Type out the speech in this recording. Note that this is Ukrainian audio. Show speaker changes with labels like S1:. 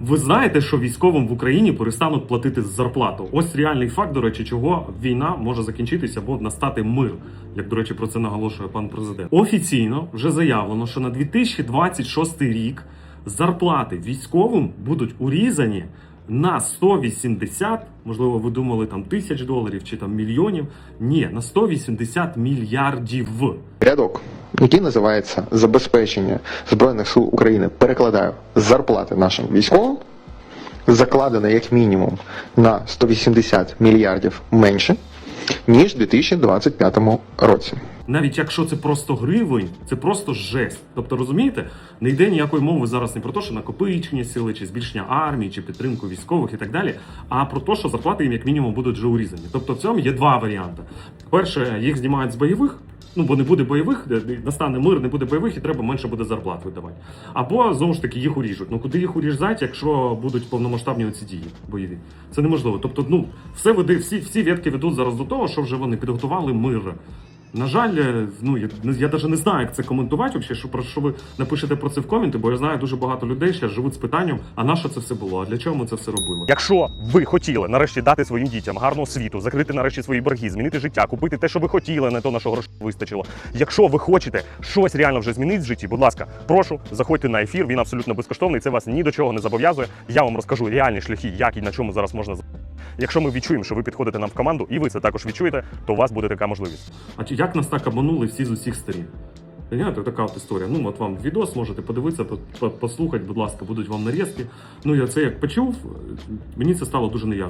S1: Ви знаєте, що військовим в Україні перестануть платити зарплату. Ось реальний факт, до речі, чого війна може закінчитися або настати мир. Як до речі, про це наголошує пан президент. Офіційно вже заявлено, що на 2026 рік зарплати військовим будуть урізані на 180, можливо, ви думали там тисяч доларів чи там мільйонів. Ні, на 180 мільярдів.
S2: рядок, який називається забезпечення збройних сил України. Перекладаю зарплати нашим військовим, закладено як мінімум на 180 мільярдів менше ніж у 2025 році.
S1: Навіть якщо це просто гривень, це просто жесть. Тобто, розумієте, не йде ніякої мови зараз не про те, що накопичення сили, чи збільшення армії, чи підтримку військових і так далі, а про те, що зарплати їм як мінімум будуть вже урізані. Тобто в цьому є два варіанти. Перше, їх знімають з бойових. Ну, бо не буде бойових, настане мир, не буде бойових, і треба менше буде зарплат видавати. Або знову ж таки їх уріжуть. Ну куди їх уріжать, якщо будуть повномасштабні оці дії бойові? Це неможливо. Тобто, ну все веди, всі, всі ветки ведуть зараз до того, що вже вони підготували мир. На жаль, е, ну я, я навіть не знаю, як це коментувати, взагалі, що про що ви напишете про це в коменти, бо я знаю дуже багато людей ще живуть з питанням: а на що це все було? А для чого ми це все робили?
S3: Якщо ви хотіли нарешті дати своїм дітям гарну освіту, закрити нарешті свої борги, змінити життя, купити те, що ви хотіли, не то на що грошей вистачило. Якщо ви хочете щось реально вже змінити в житті, будь ласка, прошу, заходьте на ефір. Він абсолютно безкоштовний. Це вас ні до чого не зобов'язує. Я вам розкажу реальні шляхи, як і на чому зараз можна Якщо ми відчуємо, що ви підходите нам в команду, і ви це також відчуєте, то у вас буде така можливість.
S1: А як нас так обманули всі з усіх сторін? Знаєте, така от історія. Ну, от вам відос можете подивитися, по- по- послухати, будь ласка, будуть вам нарізки. Ну, я це як почув, мені це стало дуже неясно.